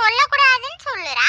சொல்லக்கூடாதுன்னு சொல்லுறா.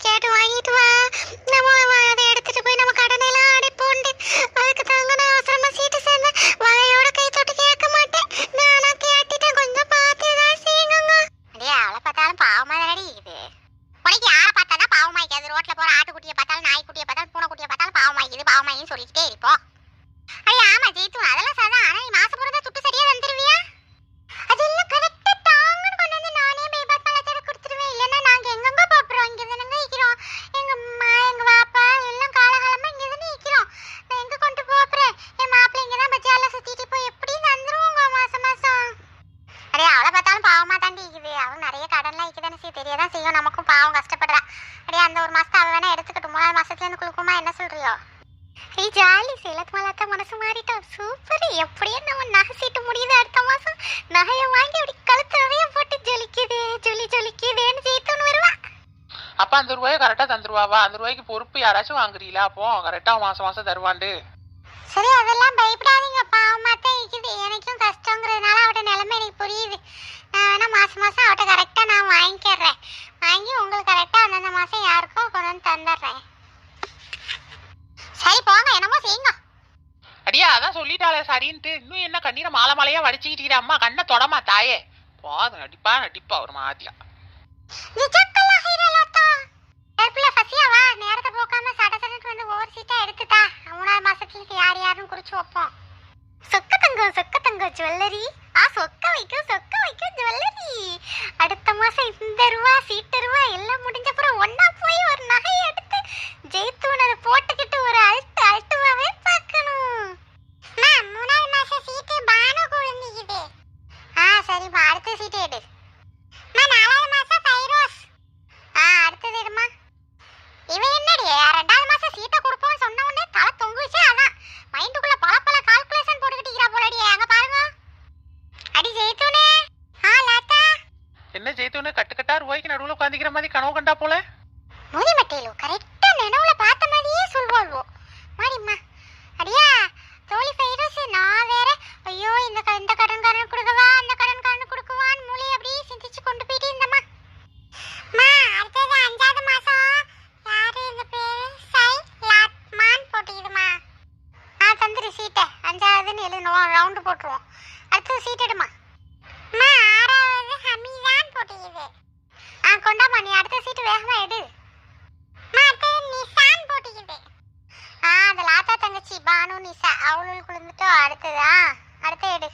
கேட்டு வாங்கிட்டு வா. மாசத்துல எனக்கு குளுக்குமா என்ன சொல்றியோ? ஏய் ஜாலி சேலத்து மலாத்தா மனசு மாறிட்டோம் சூப்பர். எப்படியே நம்ம நகை சீட்டு முடியுது அடுத்த மாசம். நகையை வாங்கி அப்படி கழுத்து நிறைய போட்டு ஜொலிக்குதே ஜொலி ஜொலிக்குதேன்னு ஜெயித்தோன்னு வருவா. அப்ப அந்த ரூபாயை கரெக்டா தந்துருவாவா? அந்த ரூபாய்க்கு பொறுப்பு யாராச்சும் வாங்குறீங்களா? அப்போ கரெக்டா மாசம் மாசம் தருவாண்டு சரி அதெல்லாம் பயப்படாதீங்கப்பா பாவமா தான் இருக்குது எனக்கும் கஷ்டங்கிறதுனால அவட நிலைமை எனக்கு புரியுது. நான் வேணா மாசம் மாசம் அவட்ட கரெக்டா நான் வாங்கிக்கிறேன். வாங்கி உங்களுக்கு கரெக்டா அந்தந்த மாசம் யாருக்கோ கொண்டு வந்து தந்துடுறேன். நடிச்சிட்டாளே சரின்ட்டு இன்னும் என்ன கண்ணீரை மாலை மாலையா வடிச்சுக்கிட்டீங்க அம்மா? கண்ணை தொடமா தாயே. போதும் நடிப்பா நடிப்பா ஒரு மாதிரியா. நேரத்தை போக்காம சட சடன்னு வந்து ஒவ்வொரு சீட்டா எடுத்துட்டா மூணாவது மாசத்துக்கு யாருன்னு குறிச்சு வைப்போம். சொக்க தங்கம் சொக்க தங்கம் ஜுவல்லரி. அடிக்கிற மாதிரி கனவு கண்டா போல? மோதி மட்டையிலோ கரெக்டா நினைவுல பார்த்த மாதிரியே சொல்வாள்வோ மாரிம்மா அடியா தோழி ஃபைரஸ் நான் வேற ஐயோ இந்த இந்த கடன் கடன்காரன் கொடுக்கவா அந்த கடன்காரன் கொடுக்குவான் மூளை அப்படியே சிந்திச்சு கொண்டு போயிட்டே இருந்தம்மா. மா அடுத்தது அஞ்சாவது மாசம். யாரு இந்த பேரு? சை லாத்மான் போட்டுக்கிடுமா ஆ தந்துரு சீட்டை அஞ்சாவதுன்னு எழுதணும் ரவுண்டு போட்டுருவோம். அடுத்தது சீட் எடுமா. மா ஆறாவது ஹமிதான் போட்டுக்கிது. ஆ கொண்டாமா நீ அடுத்த சீட்டு வேகமா எடு. மாட்டு நீ சான் லாத்தா தங்கச்சி பானு நிசா அவளுக்குள்ள இருந்துட்டோ அடுத்ததா? அடுத்த எடு.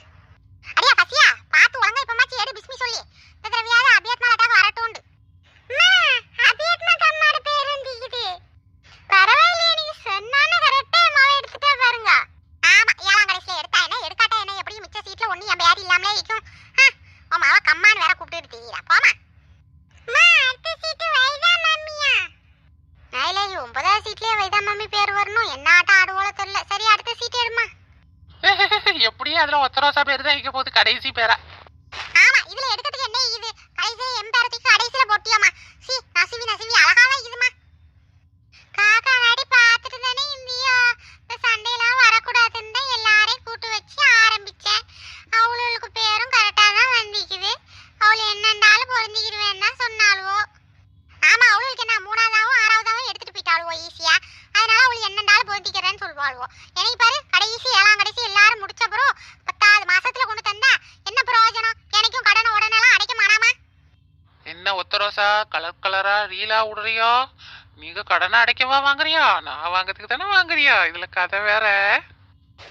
அதுல ஒத்தரோசா பேர் தான் வைக்க போகுது கடைசி பேரா. ஆமா இதுல எடுக்கிறதுக்கு என்ன இது? கடைசி எம் பேரத்துக்கு கடைசியில போட்டியாமா? சி நசிவி நசிவி அழகாவே இதுமா கலர் ரீலா விடுறியோ நீங்க கடனை அடைக்கவா வாங்குறியா? நான் வாங்குறதுக்கு தானே வாங்குறியா? இதுல கதை வேற.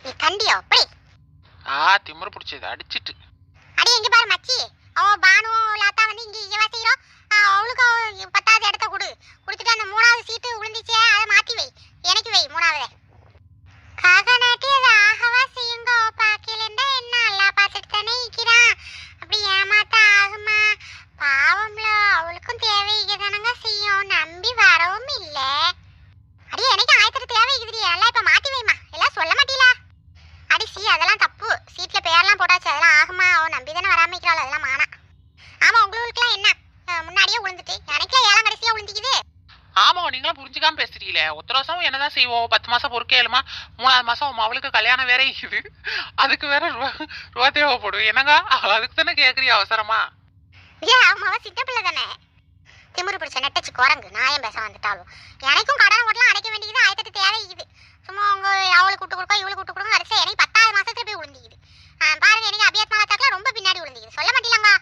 நீ கண்டியோ? போய் ஆ திமிரு பிடிச்சது அடிச்சிட்டு. அடி எங்க பாரு மச்சி. அவ பானு லாத்தா வந்து இங்க இங்க வசிக்கிறோம் அவளுக்கு அவ பத்தாவது இடத்த கொடு. கொடுத்துட்டு அந்த மூணாவது சீட்டு விழுந்துச்சே அதை மாத்தி வை. எனக்கு வை மூணாவது. காக நாட்டி அது ஆகவா செய்யுங்க பாக்கலண்டா தான் பேசுறீல பேசுறீங்களே? ஒத்த ரோசம் என்னதான் செய்வோம்? பத்து மாசம் பொறுக்கேளுமா மூணாவது மாசம் உன் அவளுக்கு கல்யாணம் வேற இருக்குது. அதுக்கு வேற ரூபா ரூபா தேவைப்படும் என்னங்க? அதுக்கு தானே கேக்குறிய அவசரமா? ஏன் சின்ன பிள்ளை தானே? திமிரு பிடிச்ச நெட்டச்சு குரங்கு. நாயம் பேச வந்துட்டாலும். எனக்கும் கடன் ஓட்டலாம் அடைக்க வேண்டியது ஆயிரத்தெட்டு தேவைக்குது சும்மா உங்க அவளுக்கு விட்டு கொடுக்கோ இவளுக்கு விட்டு கொடுக்கோ வரிசை எனக்கு பத்தாவது மாசத்துல போய் விழுந்திக்குது பாருங்க எனக்கு அபியாத் மாலாத்தாக்கெல்லாம் ரொம்ப பின்னாடி விழுந்திக்குது சொல்ல மாட்டீங்களாங்க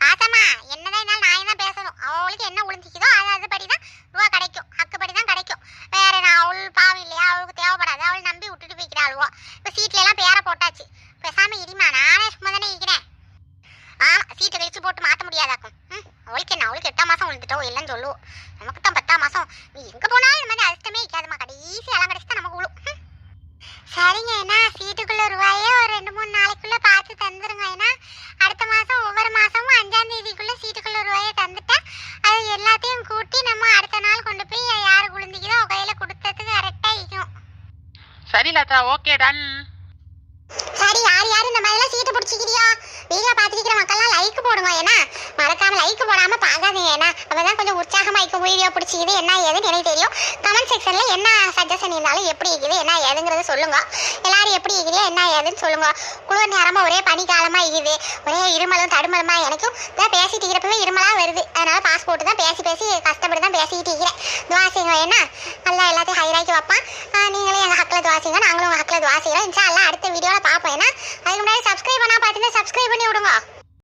ஆசமா என்னதான் இருந்தாலும் நான் தான் பேசணும் அவளுக்கு என்ன விழுந்திக்குதோ அது அதுபடி தான் ரூபா கிடைக்கும் ஹக்குப்படி தான் கிடைக்கும் வேற நான் அவள் பாவம் இல்லையா அவளுக்கு தேவைப்படாது அவள் நம்பி விட்டுட்டு போய்க்கிறாளுவோ இப்போ சீட்ல எல்லாம் பேரை போட்டாச்சு பேசாம இடிமா நானே சும்மா தானே இருக்கிறேன் ஆமா சீட்டை கழிச்சு போட்டு மாத்த முடியாதாக்கும் ம் அவளுக்கு என்ன அவளுக்கு எட்டாம் மாசம் விழுந்துட்டோ இல்லைன்னு சொல்லுவோம் நமக்கு தான் பத்தாம் மாசம் நீ எங்க போனாலும் இந்த மாதிரி அதிர்ஷ்டமே இருக்காதுமா கடைசி எல்லாம் கடைசி தான் நமக்கு விழும் ம். சரிங்க ஏன்னா சீட்டுக்குள்ள ரூபாயே ஒரு ரெண்டு மூணு நாளைக்குள்ள பார்த்து தந்துருங்க ஏன்னா அடுத்த மாசம் ஒவ்வொரு மாசமும் அஞ்சாம் தேதிக்குள்ள சீட்டுக்குள்ள ரூபாயை தந்துட்டா அது எல்லாத்தையும் கூட்டி நம்ம அடுத்த நாள் கொண்டு போய் யாரு குளிந்திக்குதோ அவ கையில கொடுத்ததுக்கு கரெக்டா இருக்கும் சரி லதா ஓகே டன் சரி யார் யார் இந்த மாதிரிலாம் சீட்டு பிடிச்சிக்கிறியோ? வீடியோ பார்த்துக்கிற மக்கள்லாம் லைக் போடுங்க ஏன்னா மறக்காம லைக் போடாம பார்க்காதீங்க. ஏன்னா அப்பதான் கொஞ்சம் உற்சாகமா இருக்கும் வீடியோ பிடிச்சிக்குது. என்ன ஏதுன்னு எனக்கு தெரியும். கமெண்ட் செக்ஷன்ல என்ன சஜஷன் இருந்தாலும் எப்படி இருக்குது என்ன ஏதுங்கிறத சொல்லுங்க. எல்லாரும் எப்படி இருக்கிறியோ என்ன ஏதுன்னு சொல்லுங்க. குளிர் நேரமா ஒரே பனிக்காலமா இருக்குது. ஒரே இருமலும் தடுமலுமா எனக்கும் தான் பேசிட்டு இருக்கிறப்பவே இருமலா வருது. அதனால பாஸ்போர்ட் தான் பேசி பேசி கஷ்டப்பட்டு தான் பேசிக்கிட்டு இருக்கிறேன். துவாசிங்க என்ன? நல்லா எல்லாத்தையும் ஹைராக்கி வைப்பான் நீங்களும் எங்க ஹக்கில் துவாசிங்க நாங்களும் உங்க ஹக்கில் துவாசிக்கிறோம் இன்ஷா எல்லாம் அடுத்த வீடியோவில் பார்ப்போம். ஏன்னா அதுக்கு முன்னாடி சப்ஸ்கிரைப் பண்ணால் பார்த்தீங்கன்னா சப்ஸ்கிரைப் பண்ணி விடுங்க.